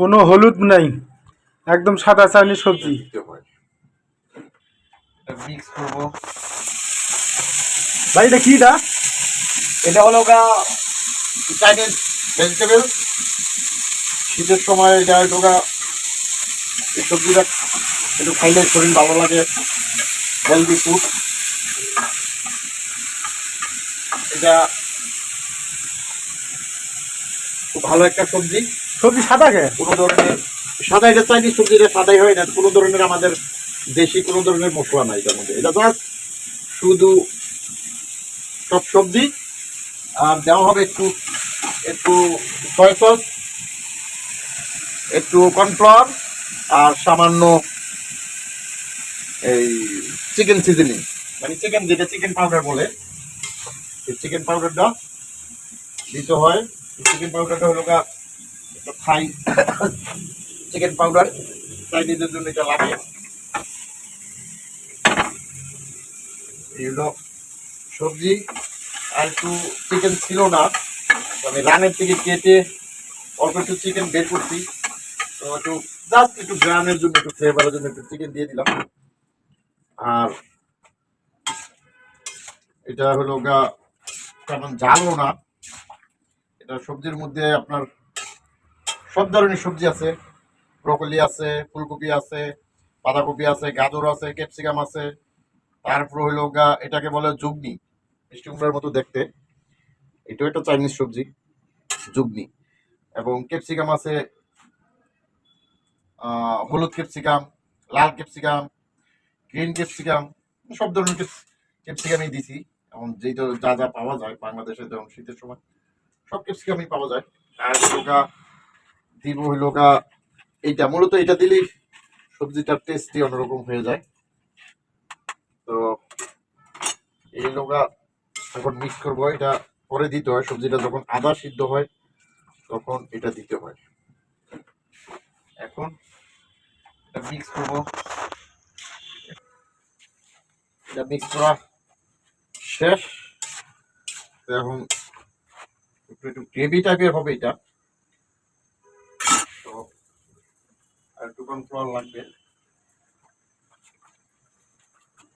কোনো হলুদ নাই, একদম সাদা চাইনি সবজি। ভাই, এটা কি এটা? এটা হলো চাইনিজ ভেজিটেবল শীতের সময় এটা একটু এই সবজিটা একটু খাইলে শরীর ভালো লাগে হেলদি ফুড এটা খুব ভালো একটা সবজি। সবজি সাদা কে? কোনো ধরনের সাদা এটা চাইনিজ সবজি, এটা সাদাই হয় না। কোনো ধরনের আমাদের দেশি কোনো ধরনের মশলা নাই এটার মধ্যে। এটা জাস্ট শুধু সব সবজি, আর দেওয়া হবে একটু একটু সয়া সস একটু কর্নফ্লাওয়ার আর সামান্য এই চিকেন সিজনিং মানে চিকেন যেটা চিকেন পাউডার বলে চিকেন পাউডারটা দিতে হয়। চিকেন পাউডারটা হলো গা থাই চিকেন পাউডার চাইনিজের জন্য এটা লাগে এই হলো সবজি আর একটু চিকেন ছিল না। আমি রানের থেকে কেটে অল্প একটু চিকেন বের করছি। তো একটু জাস্ট একটু গ্রামের জন্য, একটু ফ্লেভারের জন্য একটু চিকেন দিয়ে দিলাম। আর এটা হলো গা, তেমন ঝালও না। এটা সবজির মধ্যে আপনার সব ধরনের সবজি আছে। ব্রকলি আছে, ফুলকপি আছে, বাঁধাকপি আছে, গাজর আছে, ক্যাপসিকাম আছে। তারপর হইল গা, এটাকে বলে জুগনি। মিষ্টি মতো দেখতে। এটাও একটা চাইনিজ সবজি, জুগনি। এবং ক্যাপসিকাম আছে হলুদ ক্যাপসিকাম, লাল ক্যাপসিকাম, গ্রিন ক্যাপসিকাম, সব ধরনের ক্যাপসিকামই দিছি। এবং যেই তো যা যা পাওয়া যায় বাংলাদেশে যেমন শীতের সময়, সব ক্যাপসিকামই পাওয়া যায়। আর দিব হইল গা, এইটা, মূলত এটা দিলেই সবজিটার টেস্টই অন্যরকম হয়ে যায়। তো এই লোকা এখন মিক্স করব, এটা পরে দিতে হয়, সবজিটা যখন আদা সিদ্ধ হয়, তখন এটা দিতে হয়। এখন এটা মিক্স করব। এটা মিক্স করা শেষ। এখন একটু একটু গ্রেভি টাইপের হবে এটা। আর একটু কর্নফ্লাওয়ার লাগবে।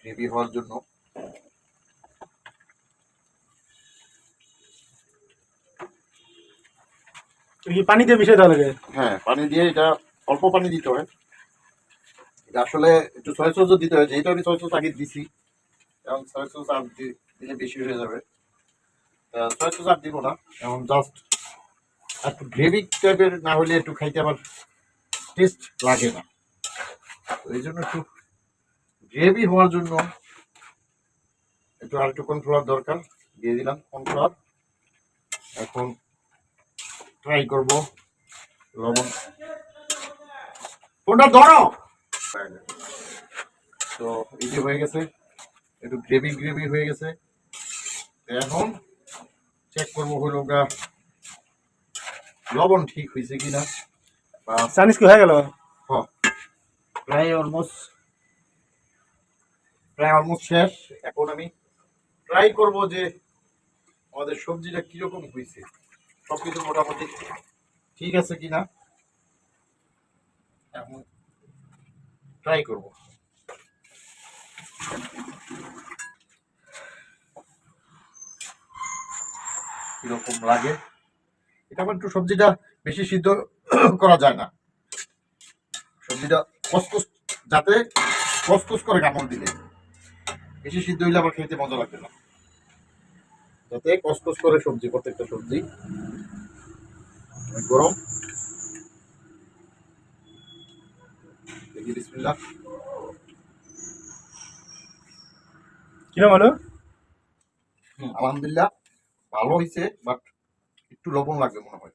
গ্রেভি হওয়ার জন্য। পানি দিয়ে মিশিয়ে দেওয়া লাগে হ্যাঁ পানি দিয়ে এটা অল্প পানি দিতে হয়। এটা আসলে একটু সয়া সসও দিতে হয় যেহেতু আমি সয়া সস আগে দিছি। এবং সয়া সস আর দিলে বেশি হয়ে যাবে। সয়া সস আর দিব না। এবং জাস্ট একটু গ্রেভি টাইপের না হলে একটু খাইতে আমার টেস্ট লাগে না। তো এই জন্য একটু গ্রেভি হওয়ার জন্য একটু আর একটু কর্নফ্লাওয়ার দরকার। দিয়ে দিলাম কর্নফ্লাওয়ার এখন ট্রাই করব লবণ। ফোনটা ধরো! তো যে হয়ে গেছে, একটু গ্রেভি গ্রেভি হয়ে গেছে। এখন চেক করব গা লবণ ঠিক হয়েছে কিনা। চাইনিজ কি হয়ে গেল? প্রায় অলমোস্ট প্রায় অলমোস্ট শেষ এখন আমি ট্রাই করব যে আমাদের সবজিটা কীরকম হয়েছে সবকিছু মোটামুটি ঠিক আছে কিনা? এখন ট্রাই করব। কীরকম লাগে? এটা আবার একটু সবজিটা বেশি সিদ্ধ করা যায় না। সবজিটা কসকস যাতে কসকস করে কামড় দিলে। বেশি সিদ্ধ হইলে আবার খেতে মজা লাগবে না। যাতে কসকস করে সবজি প্রত্যেকটা সবজি। গরম। দেখি বিসমিল্লাহ। কিরম হলো? আলহামদুলিল্লাহ ভালো হয়েছে বাট একটু লবণ লাগবে মনে হয়।